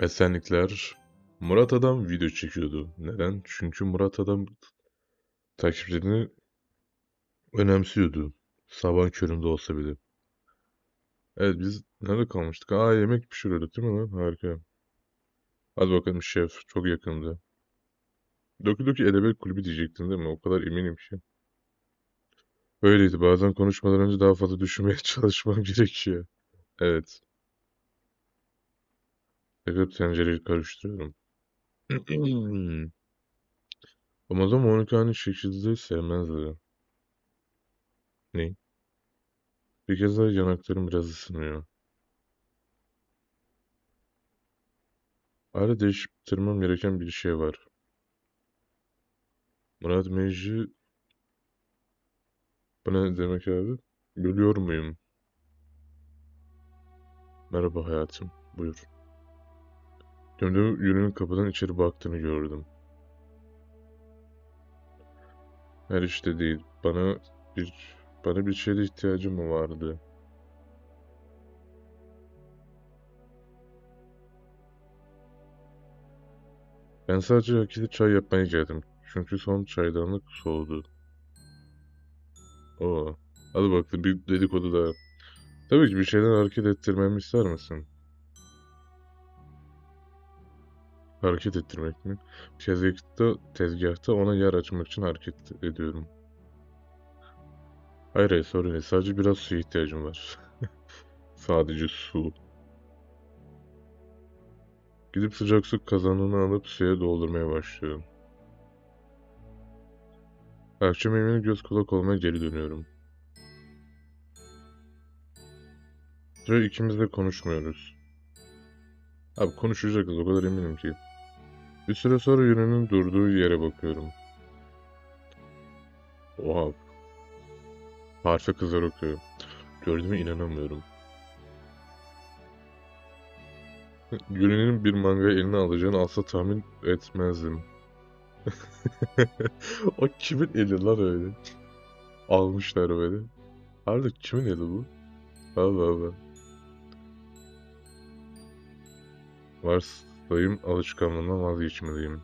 Esenlikler. Murat Adam video çekiyordu. Neden? Çünkü Murat Adam takipçilerini önemsiyordu. Sabah köründe olsa bile. Evet biz nerede kalmıştık? Aa yemek pişiriyordu değil mi lan? Harika. Hadi bakalım şef. Çok yakında. Doki Doki Edebiyat Kulübü diyecektin değil mi? O kadar eminim ki. Öyleydi. Bazen konuşmadan önce daha fazla düşünmeye çalışmam gerekiyor. Evet. Tekrar tencereyi karıştırıyorum. Amazon Monica'nın şekilde sevmezdi. Ne? Bir kez daha yanaklarım biraz ısınıyor. Hala değiştirmem gereken bir şey var. Murat Mecci... Bu ne demek abi? Biliyor muyum? Merhaba hayatım. Buyur. Döndüğüm yönünün kapıdan içeri baktığını gördüm. Her işte değil. Bana bir bana bir şeyde ihtiyacım mı vardı? Ben sadece herkese çay yapmaya geldim. Çünkü son çaydanlık soğudu. Oo. Hadi bakalım bir dedikodu daha. Tabii ki bir şeyden hareket ettirmemi ister misin? Hareket ettirmek mi? Tezgahta, tezgahta ona yer açmak için hareket ediyorum. Hayır hayır sorun değil. Sadece biraz suya ihtiyacım var. Sadece su. Gidip sıcak su kazanını alıp suya doldurmaya başlıyorum. Akşam yemeğine göz kulak olmaya geri dönüyorum. Ve ikimiz de konuşmuyoruz. Abi konuşacakız o kadar eminim ki. Bir süre sonra yönünün durduğu yere bakıyorum. Oha. Harfe kızar okuyor. Gördüğüme inanamıyorum. Gülünün bir manga eline alacağını asla tahmin etmezdim. O kimin eli lan öyle? Almışlar böyle. Harbi kimin eli bu? Allah Allah. Varsayım alışkanlığından vazgeçmeliyim.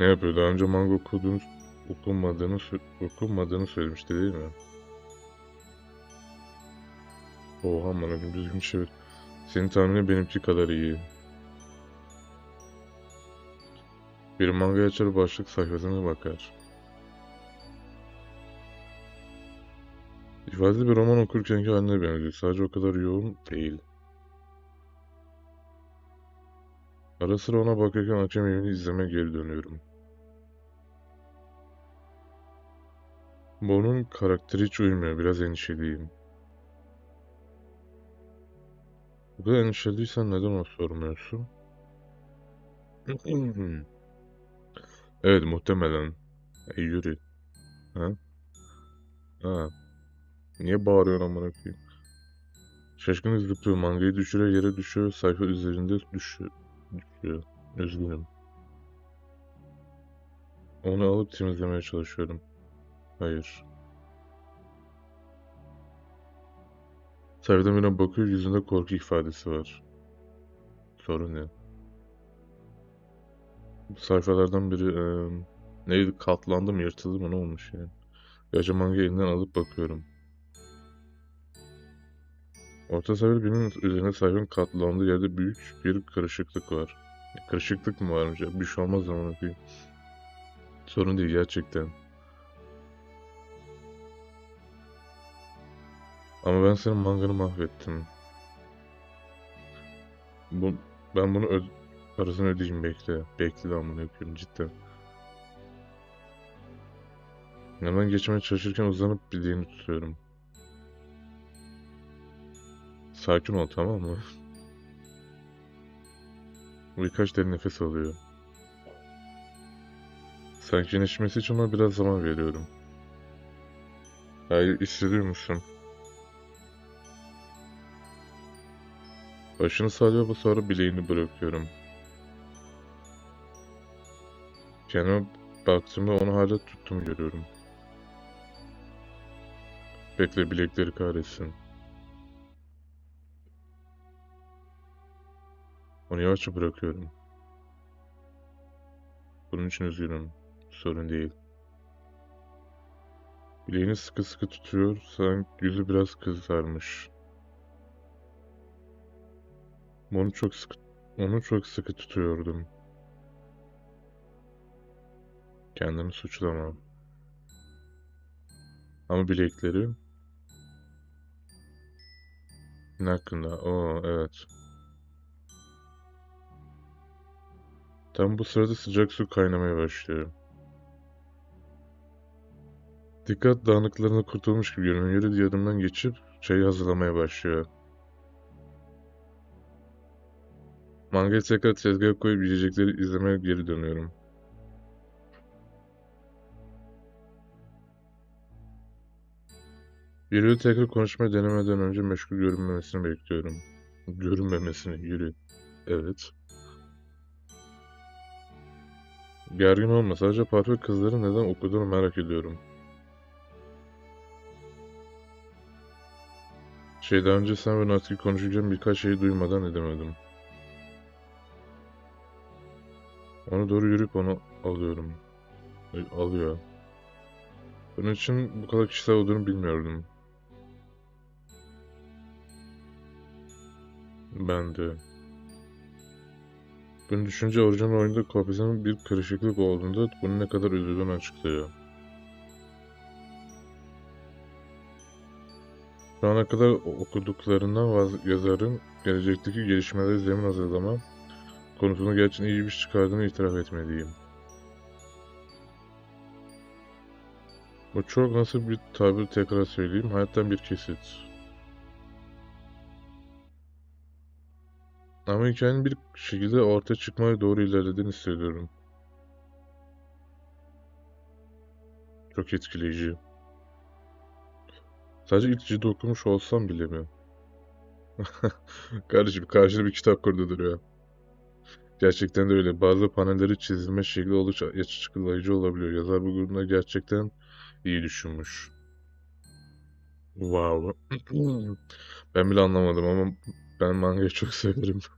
Ne yapıyor? Daha önce manga okuduğunu, okunmadığını, okunmadığını söylemişti değil mi? Oha bir düzgün çevir. Senin tahminin benimki kadar iyi. Bir manga açar başlık sayfasına bakar. İfadeli bir roman okurkenki haline benziyor. Sadece o kadar yoğun değil. Ara sıra ona bakarken akşam yemeğini izlemeye geri dönüyorum. Bon'un karakteri hiç uymuyor. Biraz endişeliyim. Bu kadar endişeliysen neden ona sormuyorsun? Evet muhtemelen. E yürü. Ha? Ha. Niye bağırıyorsun amına koyayım? Şaşkın zıplıyor. Mangayı düşürüyor. Yere düşüyor. Sayfa üzerinde düşüyor. Düşüyor. Üzgünüm. Onu alıp temizlemeye çalışıyorum. Hayır. Birine bakıyor. Yüzünde korku ifadesi var. Sorun ne? Bu sayfalardan biri eee, neydi? Katlandı mı? Yırtıldı mı? Ne olmuş yani? Manga elinden alıp bakıyorum. Orta sayfa birinin üzerine sayfanın katlandığı yerde büyük bir kırışıklık var. Ya, Kırışıklık mı varmış ya? Bir şey olmaz ama koyayım. Sorun değil gerçekten. Ama ben senin manganı mahvettim. Bu, ben bunu öd parasını ödeyeceğim bekle. Bekle lan bunu yapıyorum cidden. Hemen geçmeye çalışırken uzanıp bileğini tutuyorum. Sakin ol tamam mı? Birkaç derin nefes alıyor. Sakinleşmesi için ona biraz zaman veriyorum. Hayır hissediyor musun? Başını sallıyor bu sonra bileğini bırakıyorum. Kendime baktığımda onu hala tuttuğumu görüyorum. Bekle bilekleri kahretsin. Onu yavaşça bırakıyorum. Bunun için üzgünüm. Sorun değil. Bileğini sıkı sıkı tutuyor, sanki yüzü biraz kızarmış. Onu çok sıkı, onu çok sıkı tutuyordum. Kendini suçlama. Ama bilekleri... Ne hakkında? Oo, evet. Tam bu sırada sıcak su kaynamaya başlıyor. Dikkat dağınıklarına kurtulmuş gibi görünüyor. Yürü yanımdan geçip çayı hazırlamaya başlıyor. Mangayı tekrar tezgaha koyup yiyecekleri izlemeye geri dönüyorum. Yürü'yü tekrar konuşmaya denemeden önce meşgul görünmemesini bekliyorum. Görünmemesini, yürü. Evet. Gergin olma. Sadece parfüm kızların neden okuduğunu merak ediyorum. Şeyden önce sen ve Natki konuşacağım birkaç şeyi duymadan edemedim. Ona doğru yürüyüp onu alıyorum. Ay, Alıyor. Bunun için bu kadar kişisel olduğunu bilmiyordum. Ben de. Bunu düşünce orijinal oyunda kopyasının bir karışıklık olduğunda bunun ne kadar üzüldüğünü açıklıyor. Şu ana kadar okuduklarından yazarın gelecekteki gelişmeleri zemin hazırlama konusunda gerçekten iyi bir iş çıkardığını itiraf etmeliyim. Bu çok nasıl bir tabir tekrar söyleyeyim. Hayattan bir kesit. Ama hikayenin bir şekilde ortaya çıkmaya doğru ilerlediğini hissediyorum. Çok etkileyici. Sadece ilk cildi okumuş olsam bile mi? Kardeşim karşında bir kitap kurdu duruyor. Gerçekten de öyle. Bazı panelleri çizilme şekli oldukça açıklayıcı olabiliyor. Yazar bu durumda gerçekten iyi düşünmüş. Wow. Ben bile anlamadım ama ben mangayı çok severim.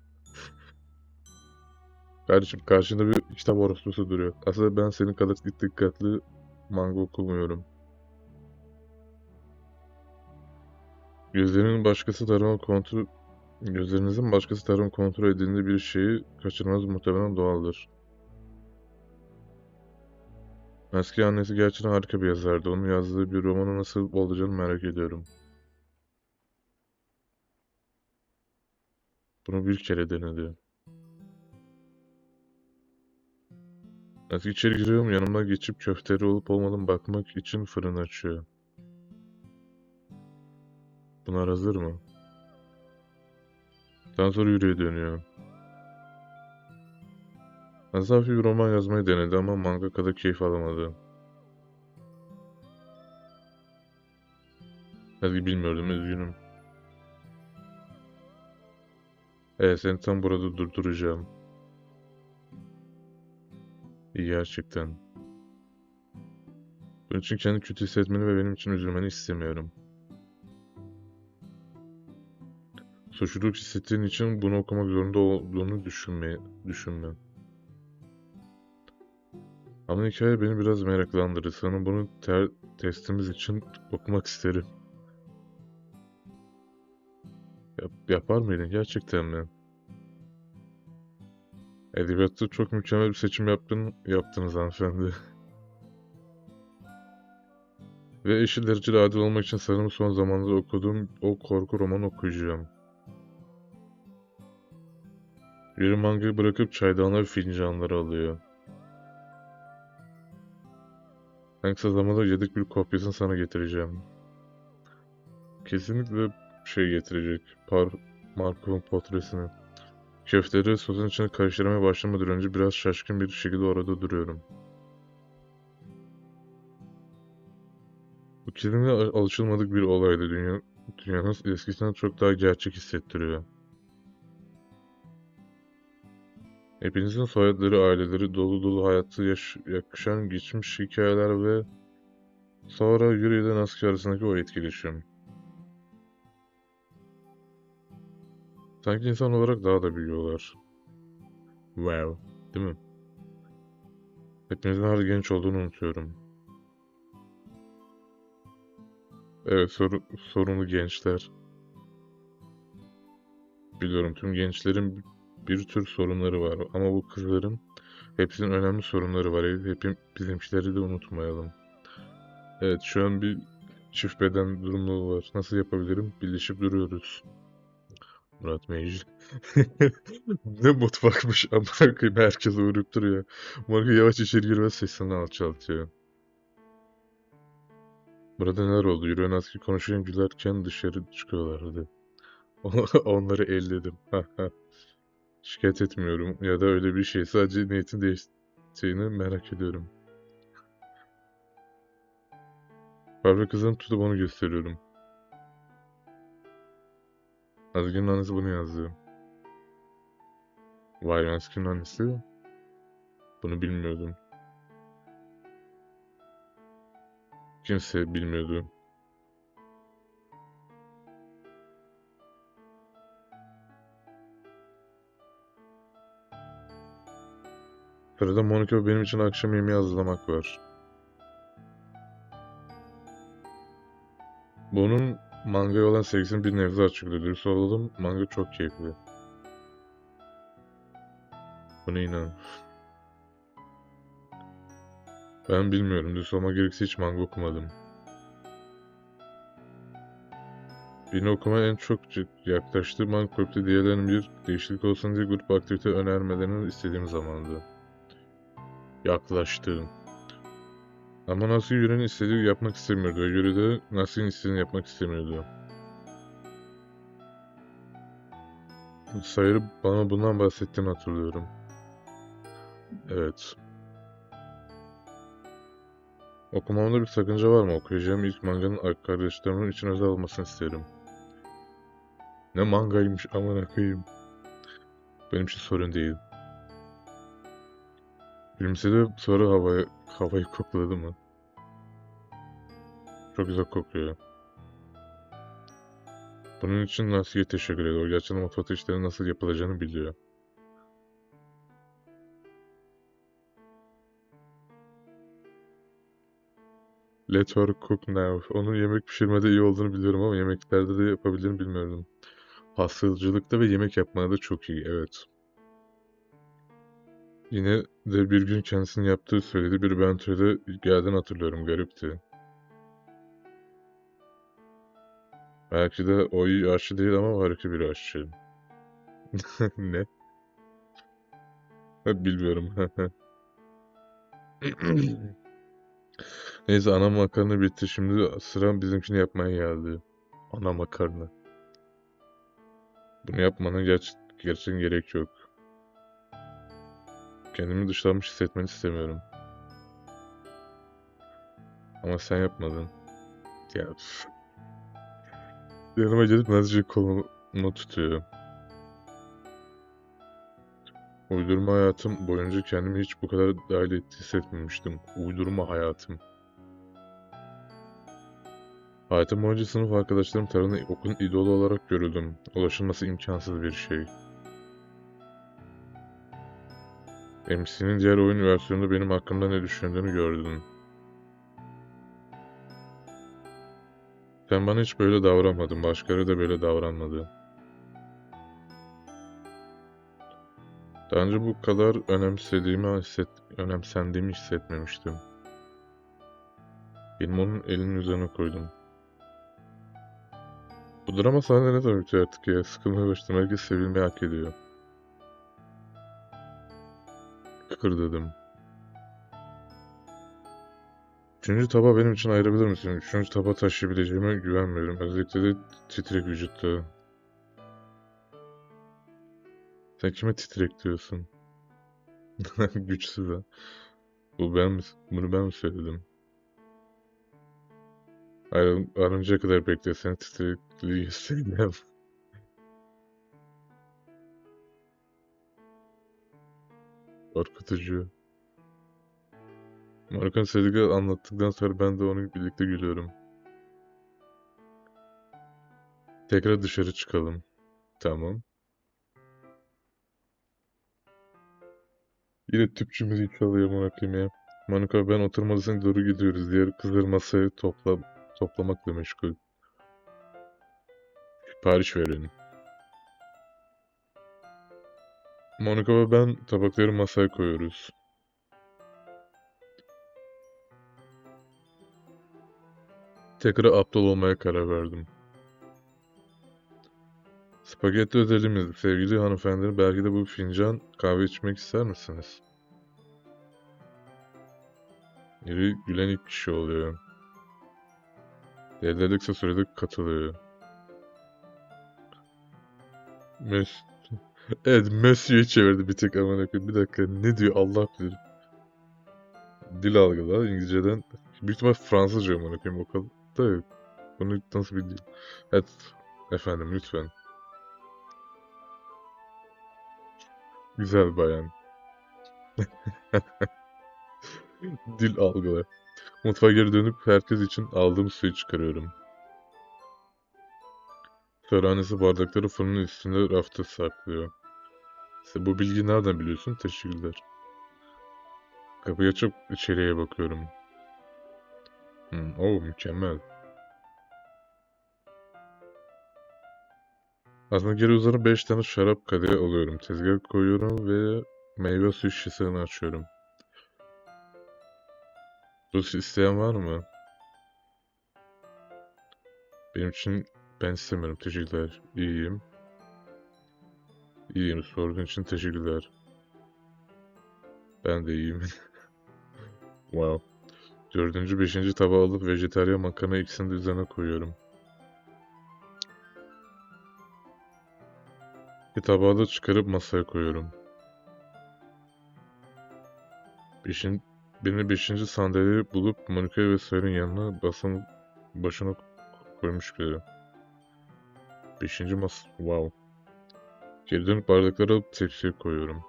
Kardeşim karşında bir kitap orospusu duruyor. Aslında ben senin kadar dikkatli manga okumuyorum. Gözlerinin başkası tarafından kontrol... Gözlerinizin başkası tarafından kontrol edildiğinde bir şeyi kaçırmanız muhtemelen doğaldır. Eski annesi gerçekten harika bir yazardı. Onun yazdığı bir romanı nasıl olacağını merak ediyorum. Bunu bir kere denedi. Eski içeri giriyorum yanımdan geçip köfteri olup olmadığını bakmak için fırın açıyor. Bunlar hazır mı? Daha sonra yürüye dönüyor. Azafi bir roman yazmayı denedi ama manga kadar keyif alamadı. Ezgi bilmiyordum, üzgünüm. Evet, seni tam burada durduracağım. İyi gerçekten. Bunun için kendini kötü hissetmeni ve benim için üzülmeni istemiyorum. Suçluluk hissettiğin için bunu okumak zorunda olduğunu düşünme, düşünme. Ama hikaye beni biraz meraklandırdı. Sana bunu ter, testimiz için okumak isterim. Yap, yapar mıydın gerçekten mi? Edebiyatta çok mükemmel bir seçim yaptın, yaptınız hanımefendi. Ve eşit derecede adil olmak için sanırım son zamanlarda okuduğum o korku romanı okuyacağım. Yürü mangayı bırakıp çaydanlar fincanları alıyor. En kısa zamanda yedik bir kopyasını sana getireceğim. Kesinlikle şey getirecek. Par Markov'un portresini. Köfteleri sosun içine karıştırmaya başlamadan önce biraz şaşkın bir şekilde orada duruyorum. Bu al- alışılmadık bir olaydı. Dünya, dünyanın eskisinden çok daha gerçek hissettiriyor. Hepinizin soyadları, aileleri, dolu dolu hayatı yaş yakışan geçmiş hikayeler ve sonra Yuri ile Natsuki arasındaki o etkileşim. Sanki insan olarak daha da büyüyorlar. Wow. Değil mi? Hepimizin her genç olduğunu unutuyorum. Evet, soru, sorunlu gençler. Biliyorum tüm gençlerin bir tür sorunları var ama bu kızların hepsinin önemli sorunları var. Hep bizimkileri de unutmayalım. Evet, şu an bir çift beden durumu var. Nasıl yapabilirim? Birleşip duruyoruz. Murat Mecid. Ne mutfakmış amına koyayım herkes uğrayıp duruyor. Marka yavaş içeri girmez sesini alçaltıyor. Burada neler oldu? Yürüyen konuşurken gülerken dışarı çıkıyorlardı. Onları elledim. Şikayet etmiyorum ya da öyle bir şey. Sadece niyetin değiştiğini merak ediyorum. Fabrika kızını tutup onu gösteriyorum. Azgın'ın annesi bunu yazdı. Vay Azgın'ın annesi. Bunu bilmiyordum. Kimse bilmiyordu. Sırada Monica ve benim için akşam yemeği hazırlamak var. Bunun mangaya olan sevgisini bir nebze açıklıyor. Dürüst olalım, manga çok keyifli. Buna inan. Ben bilmiyorum. Dürüst olmak gerekirse hiç manga okumadım. Birini okumaya en çok yaklaştığı manga kulüpte diğerlerinin bir değişiklik olsun diye grup aktivite önermelerini istediğim zamandı. Yaklaştığım. Ama Nasuhi Yüre'nin istediği yapmak istemiyordu ve Yüre de Nasuhi'nin istediğini yapmak istemiyordu. Sayırı bana bundan bahsettiğini hatırlıyorum. Evet. Okumamda bir sakınca var mı? Okuyacağım ilk manganın kardeşlerimin için özel olmasını isterim. Ne mangaymış aman akıyım. Benim için sorun değil. Gülümsedi sonra havaya, havayı kokladı mı? Çok güzel kokuyor. Bunun için Nasi'ye teşekkür ediyor. Gerçekten mutfakta işlerin nasıl yapılacağını biliyor. Let her cook now. Onun yemek pişirmede iyi olduğunu biliyorum ama yemeklerde de yapabildiğini bilmiyordum. Pastacılıkta ve yemek yapmada da çok iyi, evet. Yine de bir gün kendisinin yaptığı söyledi. Bir Bentley'de geldiğini hatırlıyorum. Garipti. Belki de o iyi aşçı değil ama harika bir aşçı. Ne? Bilmiyorum. Neyse ana makarna bitti. Şimdi sıra bizimkini yapmaya geldi. Ana makarna. Bunu yapmanın ger gerçekten gerek yok. Kendimi dışlanmış hissetmeni istemiyorum. Ama sen yapmadın. Ya Yanıma gelip nazikçe kolumu tutuyor. Uydurma hayatım boyunca kendimi hiç bu kadar dahil etti hissetmemiştim. Uydurma hayatım. Hayatım boyunca sınıf arkadaşlarım tarafından okulun idolu olarak görüldüm. Ulaşılması imkansız bir şey. MC'nin diğer oyun versiyonunda benim hakkımda ne düşündüğünü gördün. Sen bana hiç böyle davranmadın, başkaları da böyle davranmadı. Daha önce bu kadar önemsediğimi hisset, önemsendiğimi hissetmemiştim. Benim onun elinin üzerine koydum. Bu drama sahne ne zaman bitiyor artık ya? Sıkılmaya başladım. Herkes sevilmeyi hak ediyor. Kıkır dedim. Üçüncü taba benim için ayırabilir misin? Üçüncü taba taşıyabileceğime güvenmiyorum. Özellikle de titrek vücutta. Sen kime titrek diyorsun? Güçsüz ha. Bu ben mi? Bunu ben mi söyledim? Ayrı, arınca kadar bekle. Seni titrekliği göstereceğim. Korkutucu. Markan Sedik'e anlattıktan sonra ben de onu birlikte gülüyorum. Tekrar dışarı çıkalım. Tamam. Yine tüpçü müzik çalıyor amına koyayım ya. Ben oturma odasına doğru gidiyoruz. Diğer kızlar masayı topla toplamakla meşgul. Sipariş verin. Monika ve ben tabakları masaya koyuyoruz. Tekrar aptal olmaya karar verdim. Spagetti özelimiz. Sevgili hanımefendi, belki de bu fincan kahve içmek ister misiniz? Biri gülen ilk kişi oluyor. Delirdikçe sürede katılıyor. Mes evet, Monsieur'ü çevirdi bir tek amına. Bir dakika, ne diyor Allah bilir. Dil algılar, İngilizceden. Büyük ihtimal Fransızca amına koyayım o kadar da yok. Bunu nasıl bir dil? Evet, efendim lütfen. Güzel bayan. Dil algılar. Mutfağa geri dönüp herkes için aldığım suyu çıkarıyorum. Törhanesi bardakları fırının üstünde rafta saklıyor. Sen bu bilgiyi nereden biliyorsun? Teşekkürler. Kapıyı açıp içeriye bakıyorum. Hmm, o mükemmel. Aslında geri uzanıp 5 tane şarap kadehi alıyorum. Tezgaha koyuyorum ve meyve suyu şişesini açıyorum. Rus isteyen var mı? Benim için ben istemiyorum. Teşekkürler. İyiyim. İyiyim. Sorduğun için teşekkürler. Ben de iyiyim. Wow. Dördüncü, beşinci tabağı alıp vejetaryen makarna ikisini de üzerine koyuyorum. Bir tabağı da çıkarıp masaya koyuyorum. Beşin, birini beşinci sandalyeyi bulup Monika ve Sayır'ın yanına basan başına koymuş gibi. Beşinci mas... Wow. Geri dönüp bardakları alıp tepsiye koyuyorum.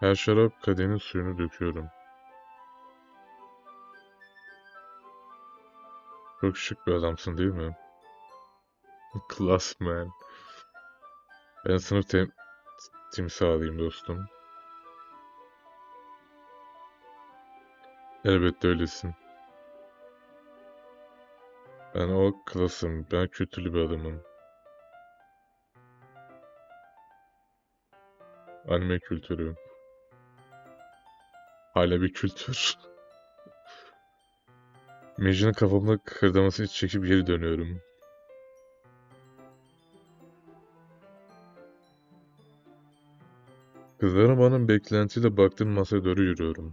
Her şarap kadehin suyunu döküyorum. Çok şık bir adamsın değil mi? Class man. Ben sınıf tem timsalıyım dostum. Elbette öylesin. Ben o klasım. Ben kültürlü bir adamım. Anime kültürü. Hala bir kültür. Mecnun'un kafamda kıkırdamasını çekip geri dönüyorum. Kızlarım bana beklentiyle baktığım masaya doğru yürüyorum.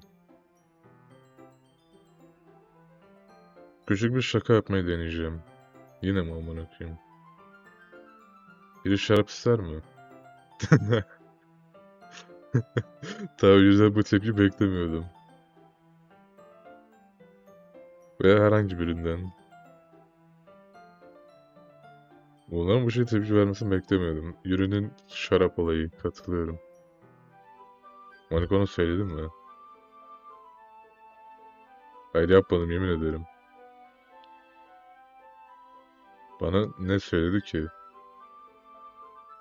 Küçük bir şaka yapmayı deneyeceğim. Yine mi amına koyayım? Biri şarap ister mi? Tabii yüzden bu tepki beklemiyordum. Veya herhangi birinden. Onların bu şey tepki vermesini beklemiyordum. Ürünün şarap olayı. Katılıyorum. Monika onu söyledin mi? Hayır yapmadım yemin ederim. Bana ne söyledi ki?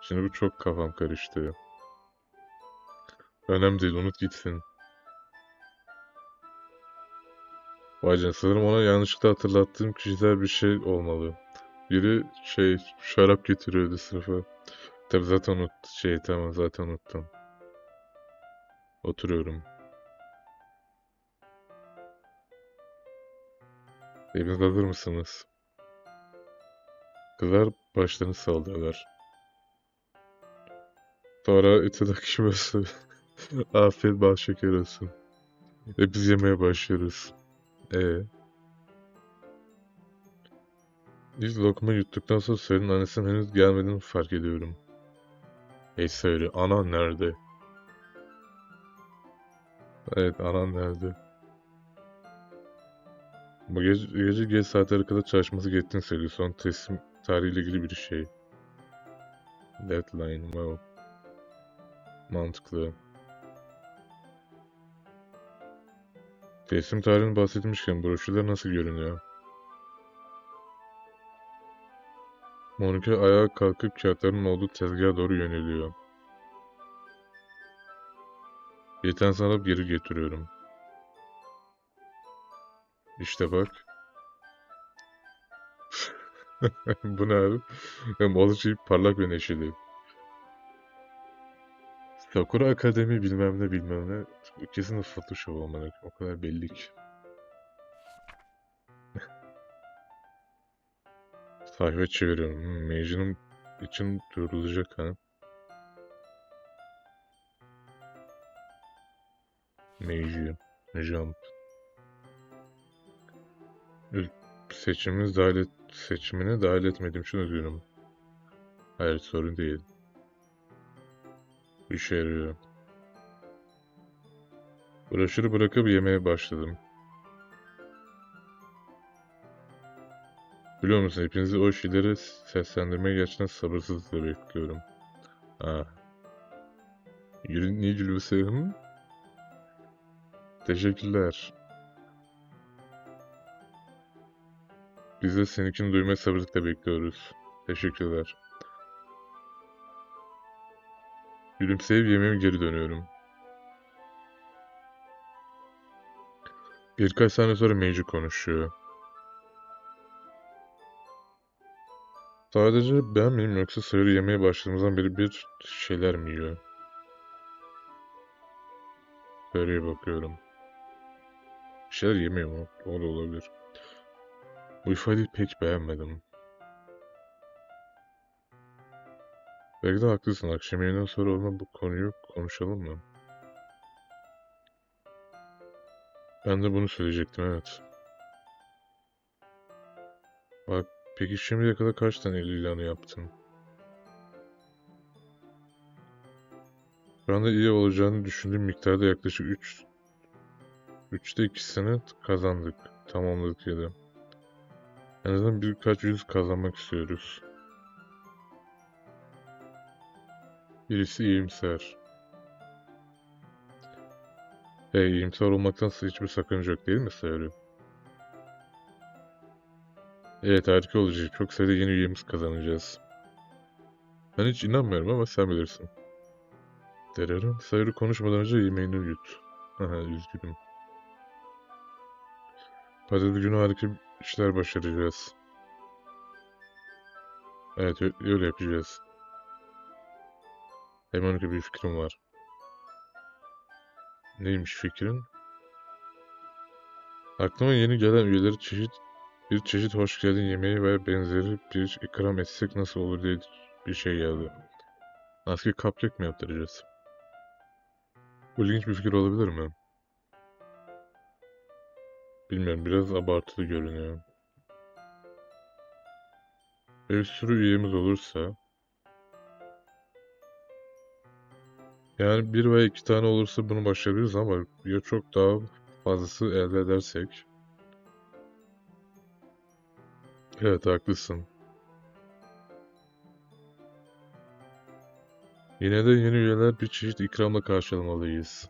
Şimdi bu çok kafam karıştı. Önemli değil unut gitsin. Vay canına sanırım ona yanlışlıkla hatırlattığım kişisel bir şey olmalı. Biri şey şarap getiriyordu sınıfa. Tabi zaten unut şey tamam zaten unuttum. Oturuyorum. Hepiniz hazır mısınız? Kızlar başlarını sallıyorlar. Sonra eti takışması. Afiyet bal şeker olsun. Ve biz yemeye başlıyoruz. Ee. İlk lokma yuttuktan sonra Sarı'nın annesinin henüz gelmediğini fark ediyorum. Hey Sarı, anan nerede? Evet, anan nerede? Bu gece, gece geç saatlere kadar çalışması gerektiğini söylüyor. Son teslim tarihiyle ilgili bir şey. Deadline, wow. Mantıklı. Teslim tarihini bahsetmişken broşürler nasıl görünüyor? Monika ayağa kalkıp kağıtların olduğu tezgaha doğru yöneliyor. Bir tane alıp geri getiriyorum. İşte bak. Bu ne abi? Hem oldukça parlak ve neşeli. Sakura Akademi bilmem ne bilmem ne. Bu Kesin Photoshop olmalı. O kadar belli ki. Sayfa çeviriyorum. Hmm, Meiji'nin için durdurulacak ha. Meiji. Jump. İlk seçimimiz dahil et, seçimine dahil etmedim. Şunu diyorum. Hayır sorun değil. İşe yarıyor. Broşürü bırakıp yemeye başladım. Biliyor musun hepinizi o şeyleri seslendirmeye gerçekten sabırsızlıkla bekliyorum. Ah. Yürü, niye gülümseyorum? Teşekkürler. Biz de seninkini duymaya sabırsızlıkla bekliyoruz. Teşekkürler. Gülümseyip yemeğime geri dönüyorum. Birkaç saniye sonra Meiji konuşuyor. Sadece ben miyim yoksa Sayır'ı yemeye başladığımızdan beri bir şeyler mi yiyor? Sayır'a bakıyorum. Bir şeyler yemiyor mu? O da olabilir. Bu ifadeyi pek beğenmedim. Belki de haklısın. Akşam yemeğinden sonra olma bu konuyu konuşalım mı? Ben de bunu söyleyecektim evet. Bak peki şimdiye kadar kaç tane ilanı yaptın? Şu anda iyi olacağını düşündüğüm miktarda yaklaşık 3 3'te 2'sini kazandık. Tamamladık ya da. En azından birkaç yüz kazanmak istiyoruz. Birisi iyimser. Hey, iyimser olmaktan hiçbir sakınca yok değil mi Sayırı? Evet harika olacak. Çok sayıda yeni üyemiz kazanacağız. Ben hiç inanmıyorum ama sen bilirsin. Dererim. Sayırı konuşmadan önce yemeğini yut. Aha üzgünüm. Pazartesi günü harika işler başaracağız. Evet öyle yapacağız. Hemen bir fikrim var. Neymiş fikrin? Aklıma yeni gelen üyeleri çeşit bir çeşit hoş geldin yemeği ve benzeri bir ikram etsek nasıl olur diye bir şey geldi. Asker cupcake mi yaptıracağız? Bu ilginç bir fikir olabilir mi? Bilmiyorum biraz abartılı görünüyor. Bir sürü üyemiz olursa yani bir veya iki tane olursa bunu başarabiliriz ama ya çok daha fazlası elde edersek Evet haklısın. Yine de yeni üyeler bir çeşit ikramla karşılamalıyız.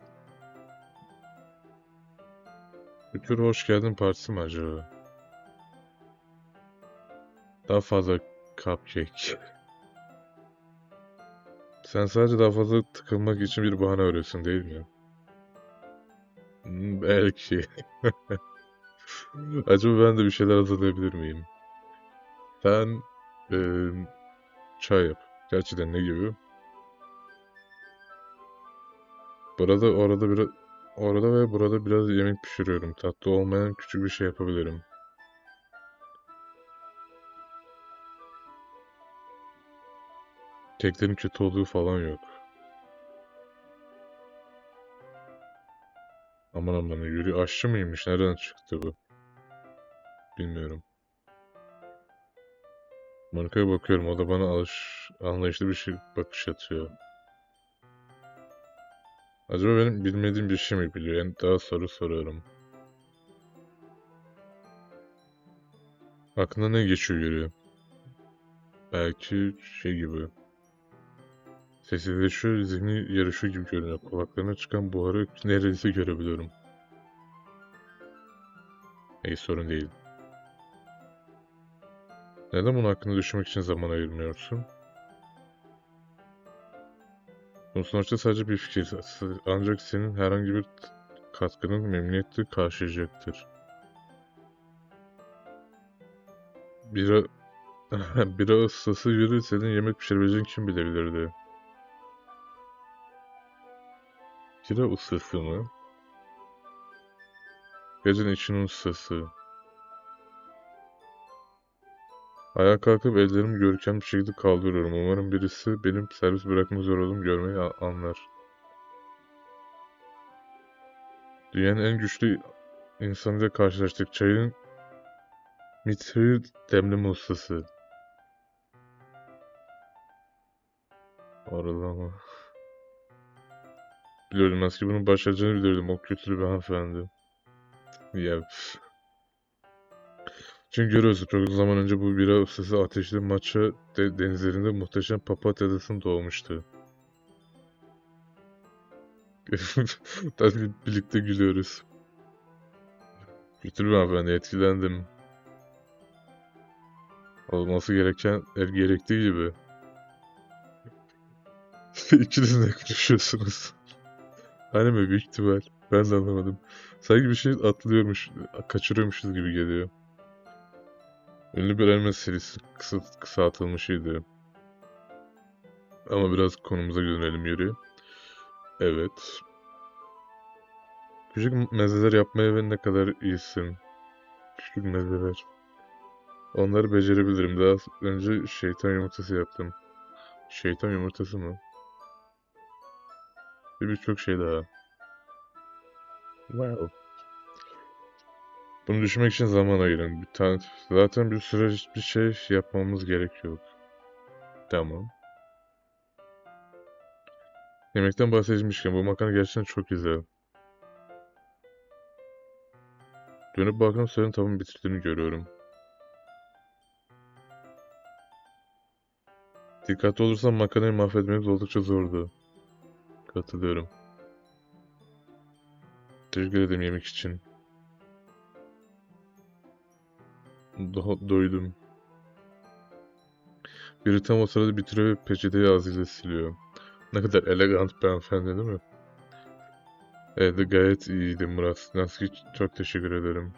Bir tür hoş geldin partisi mi acaba? Daha fazla cupcake. Sen sadece daha fazla tıkılmak için bir bahane arıyorsun değil mi? Hmm, Belki. Acaba ben de bir şeyler hazırlayabilir miyim? Sen eee, çay yap. Gerçekten ne gibi? Burada orada biraz orada ve burada biraz yemek pişiriyorum. Tatlı olmayan küçük bir şey yapabilirim. Keklerin kötü olduğu falan yok. Aman aman yürü aşçı mıymış? Nereden çıktı bu? Bilmiyorum. Monika'ya bakıyorum. O da bana alış, anlayışlı bir şey bakış atıyor. Acaba benim bilmediğim bir şey mi biliyor? Yani daha soru soruyorum. Aklına ne geçiyor yürüyor? Belki şey gibi. Sessizleşiyor, zihni yarışıyor gibi görünüyor. Kulaklarına çıkan buharı neredeyse görebiliyorum. İyi sorun değil. Neden bunun hakkında düşünmek için zaman ayırmıyorsun? Bu sonuçta sadece bir fikir. Ancak senin herhangi bir katkının memnuniyetle karşılayacaktır. Bira... Bira ustası biri senin yemek pişirebileceğini kim bilebilirdi? Bira ustası mı? Gecenin içinin ustası. Ayağa kalkıp ellerimi görkemli bir şekilde kaldırıyorum. Umarım birisi benim servis bırakmak zor olduğumu görmeyi anlar. Dünyanın en güçlü insanıyla karşılaştık. Çayın mitri demleme ustası. Oralama. Biliyordum eski bunun başaracağını bilirdim. O kötü bir hanımefendi. Ya. üf. Çünkü görüyorsun çok zaman önce bu bira ustası ateşli maça de, denizlerinde muhteşem papatya adasında doğmuştu. Birlikte gülüyoruz. Bir hanımefendi etkilendim. Olması gereken ev gerektiği gibi. İkiniz ne konuşuyorsunuz? Hani mi büyük ihtimal? Ben de anlamadım. Sanki bir şey atlıyormuş, kaçırıyormuşuz gibi geliyor. Ünlü bir elma serisi kısa, kısaltılmışıydı. Ama biraz konumuza dönelim yürü. Evet. Küçük mezeler yapmaya ve ne kadar iyisin. Küçük mezeler. Onları becerebilirim. Daha önce şeytan yumurtası yaptım. Şeytan yumurtası mı? Ve birçok şey daha. Wow. Bunu düşünmek için zaman ayırın. Bir tane, zaten bir süre bir şey yapmamız gerek. Tamam. Yemekten bahsedilmişken bu makarna gerçekten çok güzel. Dönüp baktım senin tavuğun bitirdiğini görüyorum. Dikkatli olursan makarnayı mahvetmemiz oldukça zordu. Katılıyorum. Teşekkür ederim yemek için. Do doydum. Biri tam o sırada bitiriyor ve peçeteyi ağzıyla siliyor. Ne kadar elegant bir hanımefendi değil mi? Evet gayet iyiydi Murat. Naski çok teşekkür ederim.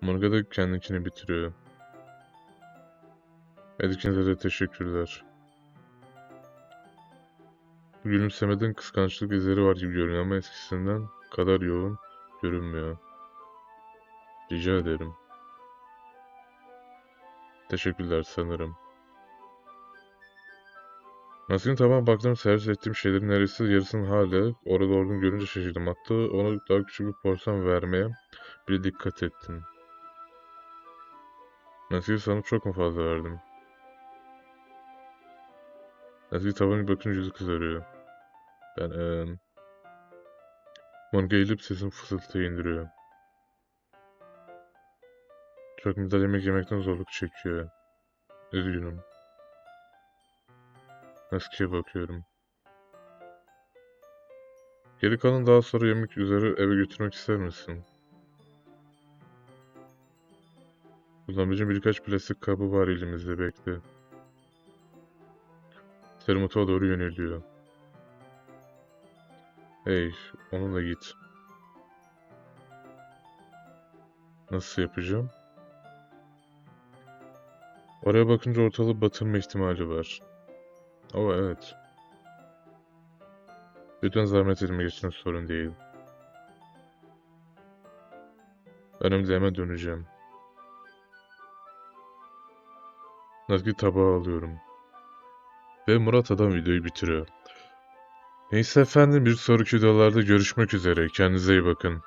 Morga da kendinkini bitiriyor. Evet ikinize de teşekkürler. Gülümsemeden kıskançlık izleri var gibi görünüyor ama eskisinden kadar yoğun görünmüyor. Rica ederim. Teşekkürler sanırım. Maskenin tabağına baktım servis ettiğim şeylerin neredeyse yarısının hala orada olduğunu görünce şaşırdım. Hatta ona daha küçük bir porsiyon vermeye bile dikkat ettim. Maskeyi sana çok mu fazla verdim? Maskeyi tabağına bakınca yüzü kızarıyor. Ben eee... Monika eğilip sesini fısıltıya indiriyor. Güzel yemek yemekten zorluk çekiyor. Üzgünüm. Eskiye bakıyorum. Geri kalan daha sonra yemek üzere eve götürmek ister misin? Kullanıcı birkaç plastik kabı var elimizde bekle. Sermut'a doğru yöneliyor. Hey, onunla git. Nasıl yapacağım? Oraya bakınca ortalığı batırma ihtimali var. Ama evet. Lütfen zahmet edilme geçsin sorun değil. Değil, hemen döneceğim. Nazgül tabağı alıyorum. Ve Murat adam videoyu bitiriyor. Neyse efendim bir sonraki videolarda görüşmek üzere. Kendinize iyi bakın.